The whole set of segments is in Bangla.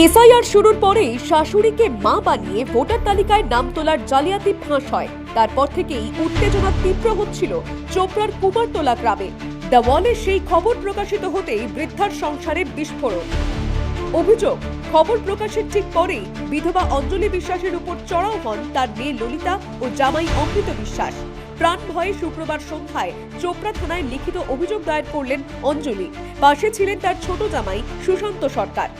এসআইআর শুরুর পরেই শাশুড়িকে মা বানিয়ে ভোটার তালিকায় নাম তোলার জালিয়াতি ফাঁস হয়। তারপর থেকেই উত্তেজনা তীব্র হচ্ছিল চোপড়ার কুমারতলা গ্রামে। দ্য ওয়ালে সেই খবর প্রকাশিত হতেই বৃদ্ধার সংসারে বিস্ফোরণ। অভিযোগ, খবর প্রকাশের ঠিক পরেই বিধবা অঞ্জলি বিশ্বাসের উপর চড়াও হন তার মেয়ে ললিতা ও জামাই অমৃত বিশ্বাস। প্রাণ ভয়ে শুক্রবার সন্ধ্যায় চোপড়া থানায় লিখিত অভিযোগ দায়ের করলেন অঞ্জলি। পাশে ছিলেন তার ছোট জামাই সুশান্ত সরকার।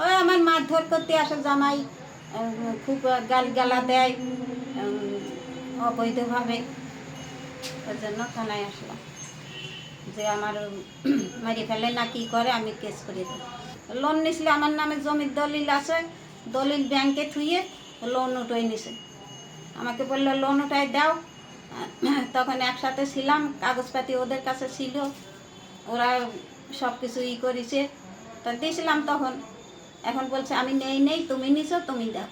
ওই আমার মারধর করতে আসে জামাই খুব গাল গালা দেয় অবৈধভাবে। ওই জন্য থানায় আসলাম। যে আমার মেরে ফেলে না কি করে, আমি কেস করে দেবো। লোন নিছিলে, আমার নামে জমির দলিল আছে, দলিল ব্যাংকে থুয়ে লোন উঠোই নিছে। আমাকে বলল লোন উঠাই দাও। তখন একসাথে ছিলাম, কাগজপাতি ওদের কাছে ছিল। ওরা সব কিছু ই করেছে। তা দিয়েছিলাম তখন। এখন বলছে আমি নেই নেই তুমি নিছো তুমি দাও।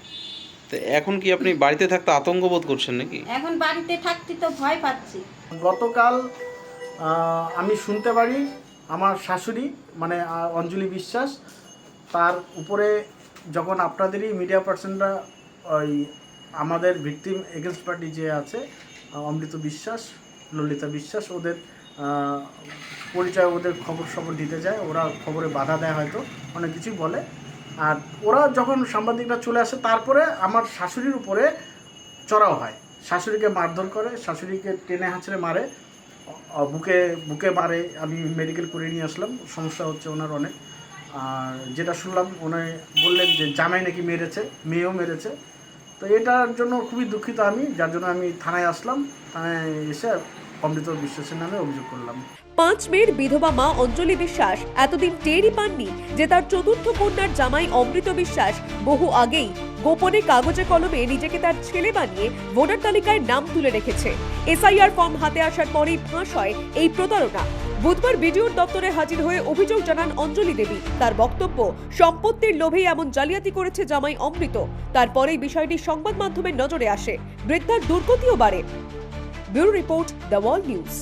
তো এখন কি আপনি বাড়িতে থাকতে আতঙ্ক বোধ করছেন নাকি? এখন বাড়িতে থাকতে তো ভয় পাচ্ছি। গতকাল আমি শুনতে পারি আমার শাশুড়ি মানে অঞ্জলি বিশ্বাস তার উপরে যখন আপনাদেরই মিডিয়া পার্সনরা ওই আমাদের ভিকটিম এগেনস্ট পার্টি যে আছে অমৃত বিশ্বাস ললিতা বিশ্বাস ওদের পরিচয় ওদের খবর সবর দিতে যায় ওরা খবরে বাধা দেয় হয়তো অনেক কিছুই বলে। আর ওরা যখন সাংবাদিকরা চলে আসে, তারপরে আমার শাশুড়ির উপরে চড়াও হয়। শাশুড়িকে মারধর করে, শাশুড়িকে টেনে হাঁচড়ে মারে বুকে বুকে মারে। আমি মেডিকেল করে নিয়ে আসলাম, সমস্যা হচ্ছে ওনার অনেক। আর যেটা শুনলাম, উনি বললেন যে, জামাই নাকি মেরেছে, মেয়েও মেরেছে। তো এটার জন্য খুবই দুঃখিত আমি, যার জন্য আমি থানায় আসলাম। থানায় এসে অমৃত বিশ্বাসের নামে অভিযোগ করলাম। পাঁচ মেয়ের বিধবা মা অঞ্জলি বিশ্বাস এতদিন টেরই পাননি যে তার চতুর্থ কন্যার জামাই অমৃত বিশ্বাস বহু আগেই গোপনে কাগজে কলমে নিজেকে তার ছেলে বানিয়ে ভোটার তালিকায় নাম তুলে রেখেছে। এসআইআর ফর্ম হাতে আসার পরেই ফাঁস হয় এই প্রতারণা। বুধবার বিডিওর দপ্তরে হাজির হয়ে অভিযোগ জানান অঞ্জলি দেবী। তার বক্তব্য, সম্পত্তির লোভেই এমন জালিয়াতি করেছে জামাই অমৃত। তারপরেই বিষয়টি সংবাদ মাধ্যমের নজরে আসে। বৃদ্ধার দুর্গতিও বাড়ে। Bureau report the Wall news.